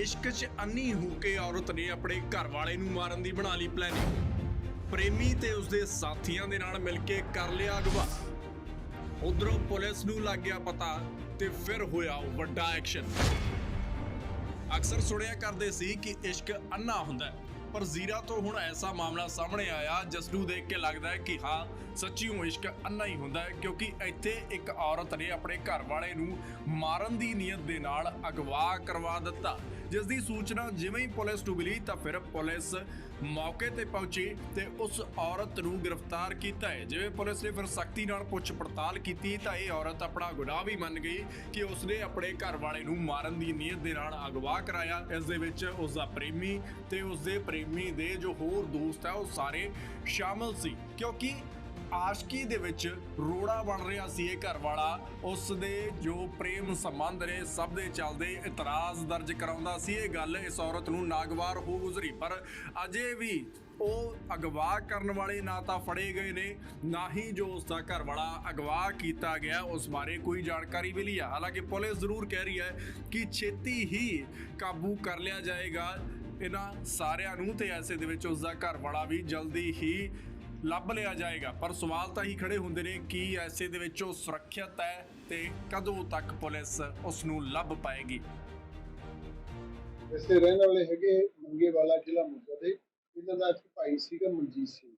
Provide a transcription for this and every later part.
ਇਸ਼ਕ 'ਚ ਅੰਨੀ ਹੋ ਕੇ ਔਰਤ ਨੇ ਆਪਣੇ ਘਰ ਵਾਲੇ ਨੂੰ ਮਾਰਨ ਦੀ ਬਣਾ ਲਈ ਪਲੈਨਿੰਗ ਪ੍ਰੇਮੀ ਤੇ ਉਸਦੇ ਸਾਥੀਆਂ ਦੇ ਨਾਲ ਮਿਲ ਕੇ ਕਰ ਲਿਆ ਅਗਵਾ। ਉਧਰੋਂ ਪੁਲਿਸ ਨੂੰ ਲੱਗ ਗਿਆ ਪਤਾ ਤੇ ਫਿਰ ਹੋਇਆ ਉਹ ਵੱਡਾ ਐਕਸ਼ਨ ਅਕਸਰ ਸੁਣਿਆ ਕਰਦੇ ਸੀ ਕਿ ਇਸ਼ਕ ਅੰਨਾ ਹੁੰਦਾ ਹੈ। ਪਰ ਜ਼ੀਰਾ ਤੋਂ ਹੁਣ ਐਸਾ ਮਾਮਲਾ ਸਾਹਮਣੇ ਆਇਆ, ਜਿਸ ਨੂੰ ਦੇਖ ਕੇ ਲੱਗਦਾ ਹੈ ਕਿ ਹਾਂ ਸੱਚੀ ਮੁਸ਼ਕ ਅੰਨਾ ਹੀ ਹੁੰਦਾ ਹੈ, ਕਿਉਂਕਿ ਇੱਥੇ ਇੱਕ ਔਰਤ ਨੇ ਆਪਣੇ ਘਰ ਵਾਲੇ ਨੂੰ ਮਾਰਨ ਦੀ ਨੀਅਤ ਦੇ ਨਾਲ ਅਗਵਾ ਕਰਵਾ ਦਿੱਤਾ। ਜਿਸ ਦੀ ਸੂਚਨਾ ਜਿਵੇਂ ਹੀ ਪੁਲਿਸ ਨੂੰ ਮਿਲੀ, ਤਾਂ ਫਿਰ ਪੁਲਿਸ ਮੌਕੇ ਤੇ ਪਹੁੰਚੀ ਤੇ ਉਸ ਔਰਤ ਨੂੰ ਗ੍ਰਿਫਤਾਰ ਕੀਤਾ ਹੈ। ਜਿਵੇਂ ਪੁਲਿਸ ਨੇ ਫਿਰ ਸਖਤੀ ਨਾਲ ਪੁੱਛ ਪੜਤਾਲ ਕੀਤੀ, ਤਾਂ ਇਹ ਔਰਤ ਆਪਣਾ ਗੁਨਾਹ ਵੀ ਮੰਨ ਗਈ ਕਿ ਉਸਨੇ ਆਪਣੇ ਘਰ ਵਾਲੇ ਨੂੰ ਮਾਰਨ ਦੀ ਨੀਅਤ ਦੇ ਨਾਲ ਅਗਵਾ ਕਰਾਇਆ। ਇਸ ਦੇ ਵਿੱਚ ਉਸ ਦਾ ਪ੍ਰੇਮੀ ਤੇ ਉਸ ਦੇ ਪ੍ਰੇਮੀ ਦੇ ਜੋ ਹੋਰ ਦੋਸਤ ਹੈ ਉਹ ਸਾਰੇ ਸ਼ਾਮਲ ਸੀ। ਕਿਉਂਕਿ ਆਸ਼ਕੀ ਦੇ ਵਿੱਚ ਰੋੜਾ ਬਣ ਰਿਹਾ ਸੀ ਇਹ ਘਰ ਵਾਲਾ ਉਸ ਦੇ ਜੋ ਪ੍ਰੇਮ ਸੰਬੰਧ ਨੇ, ਸਭ ਦੇ ਚੱਲਦੇ ਇਤਰਾਜ਼ ਦਰਜ ਕਰਾਉਂਦਾ ਸੀ ਇਹ ਗੱਲ। ਇਸ ਔਰਤ ਨੂੰ ਨਾਗਵਾਰ ਹੋ ਗੁਜ਼ਰੀ। ਪਰ ਅਜੇ ਵੀ ਉਹ ਅਗਵਾ ਕਰਨ ਵਾਲੇ ਨਾ ਤਾਂ ਫੜੇ ਗਏ ਨੇ, ਨਾ ਹੀ ਜੋ ਉਸ ਦਾ ਘਰ ਵਾਲਾ ਅਗਵਾ ਕੀਤਾ ਗਿਆ, ਉਸ ਬਾਰੇ ਕੋਈ ਜਾਣਕਾਰੀ ਮਿਲੀ ਹੈ ਹਾਲਾਂਕਿ ਪੁਲਿਸ ਜ਼ਰੂਰ ਕਹਿ ਰਹੀ ਹੈ ਕਿ ਛੇਤੀ ਹੀ ਕਾਬੂ ਕਰ ਲਿਆ ਜਾਏਗਾ। ਇਹਨਾਂ ਸਾਰਿਆਂ ਨੂੰ ਤੇ ਐਸੇ ਦੇ ਵਿੱਚ ਉਸ ਦਾ ਘਰ ਵਾਲਾ ਵੀ ਜਲਦੀ ਹੀ ਲੱਭ ਲਿਆ ਜਾਏਗਾ। ਪਰ ਸਵਾਲ ਤਾਂ ਹੀ ਖੜੇ ਹੁੰਦੇ ਨੇ ਕਿ ਐਸੇ ਦੇ ਵਿੱਚ ਉਹ ਸੁਰੱਖਿਅਤ ਹੈ ਤੇ ਕਦੋਂ ਤੱਕ ਪੁਲਿਸ ਉਸ ਨੂੰ ਲੱਭ ਪਾਏਗੀ? ਵੈਸੇ ਰਹਿਣ ਵਾਲੇ ਹੈਗੇ ਮੰਗੇ ਵਾਲਾ ਜ਼ਿਲ੍ਹਾ ਮੋਗਾ ਦੇ। ਇਹਨਾਂ ਦਾ ਇੱਕ ਭਾਈ ਸੀਗਾ ਮਨਜੀਤ ਸਿੰਘ,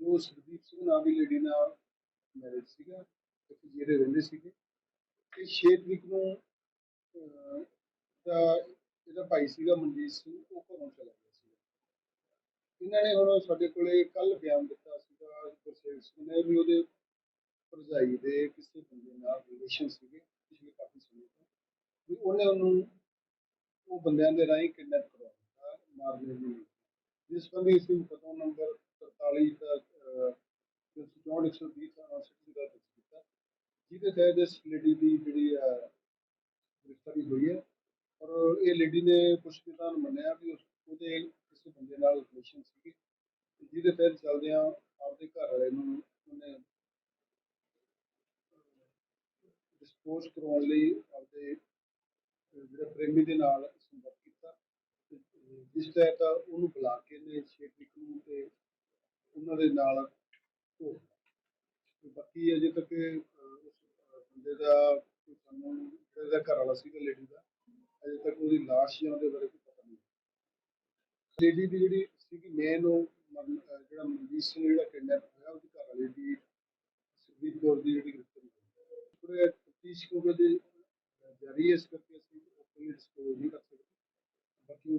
ਜੋ ਸੁਖਦੀਪ ਸਿੰਘ ਨਾਂ ਦੀ ਲੇਡੀ ਨਾਲ ਮੈਰਿਜ ਸੀਗਾ ਇੱਕ ਜਿਹੜੇ ਰਹਿੰਦੇ ਸੀਗੇ। ਤੇ 6 ਤਰੀਕ ਨੂੰ ਦਾ ਇਹਦਾ ਭਾਈ ਸੀਗਾ ਮਨਜੀਤ ਸਿੰਘ, ਉਹ ਘਰੋਂ ਚਲਾ ਗਿਆ ਸੀ ਇਹਨਾਂ ਨੇ ਹੁਣ ਸਾਡੇ ਕੋਲੇ ਕੱਲ ਬਿਆਨ ਦਿੱਤਾ ਸੀਗਾ ਗੁਰਸੇਵਕ ਸਿੰਘ ਨੇ ਵੀ ਉਹਦੇ ਭਰਜਾਈ ਦੇ ਕਿਸੇ ਬੰਦੇ ਨਾਲ ਰਿਲੇਸ਼ਨ ਸੀਗੇ ਪਿਛਲੇ ਕਾਫੀ ਸਮੇਂ ਤੋਂ। ਵੀ ਉਹਨੇ ਉਹਨੂੰ ਉਹ ਬੰਦਿਆਂ ਦੇ ਰਾਹੀਂ ਕਿਡਨੈਪ ਕਰਵਾਇਆ ਮਾਰਨੇ ਦੀ ਜਿਸ ਬੰਦੇ ਇਸ ਪਤਾ ਨੰਬਰ 43 ਦਾ 120 ਦਾ ਸਿੱਧੀ ਦਾ ਦਰਜ ਜਿਹਦੇ ਤਹਿਤ ਇਸ ਲੇਡੀ ਦੀ ਜਿਹੜੀ ਹੈ ਗ੍ਰਿਫਤਾਰੀ ਹੋਈ ਹੈ ਇਹ ਲੇਡੀ ਨੇ ਕੁਝ ਮੰਨਿਆ ਵੀ ਉਸ ਉਹਦੇ ਕਿਸੇ ਬੰਦੇ ਨਾਲ ਰਿਲੇਸ਼ਨ ਸੀਗੀ। ਜਿਹਦੇ ਤਹਿਤ ਚੱਲਦਿਆਂ ਆਪਦੇ ਘਰ ਵਾਲੇ ਨੂੰ ਉਹਨੇ ਡਿਸਪੋਜ਼ ਕਰਾਉਣ ਲਈ ਆਪਦੇ, ਅਹ ਪ੍ਰੇਮੀ ਦੇ ਨਾਲ ਸੰਪਰਕ ਕੀਤਾ। ਜਿਸ ਤਹਿਤ ਉਹਨੂੰ ਬੁਲਾ ਕੇ ਨੇ 6 ਨੂੰ ਤੇ ਉਹਨਾਂ ਦੇ ਨਾਲ ਬਾਕੀ ਅਜੇ ਤੱਕ ਉਸ ਬੰਦੇ ਦਾ ਸਾਨੂੰ ਜਿਹੜਾ ਘਰ ਵਾਲਾ ਸੀਗਾ ਲੇਡੀ ਦਾ ਤੱਕ ਉਹਦੀ ਲਾਸ਼ ਜਾਂ ਉਹਦੇ ਬਾਰੇ ਕੋਈ ਪਤਾ ਨਹੀਂ। ਲੇਡੀ ਦੀ ਜਿਹੜੀ ਸੀਗੀ ਮੇਨ ਉਹ ਜਿਹੜਾ ਮਨਜੀਤ ਸਿੰਘ ਜਿਹੜਾ ਕਿਡਨੈਪ ਹੋਇਆ ਉਹਦੀ ਘਰ ਵਾਲੀ ਦੀ ਸੁਖਦੀਪ ਕੌਰ ਦੀ ਜਿਹੜੀ ਗ੍ਰਿਫਤਾਰੀ ਹੋਈ। ਪੂਰੇ ਤਫਤੀਸ਼ ਕੋ ਦੇ ਜਾਰੀ ਇਸ ਕਰਕੇ ਅਸੀਂ ਓਪਨਲੀ ਡਿਸਕਲੋਜ਼ ਨਹੀਂ ਕਰ ਸਕਦੇ। ਬਾਕੀ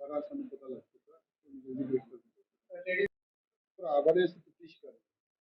ਸਾਰਾ ਸਾਨੂੰ ਪਤਾ ਲੱਗ ਚੁੱਕਾ ਜਿਹੜੀ। ਭਰਾ ਬਾਰੇ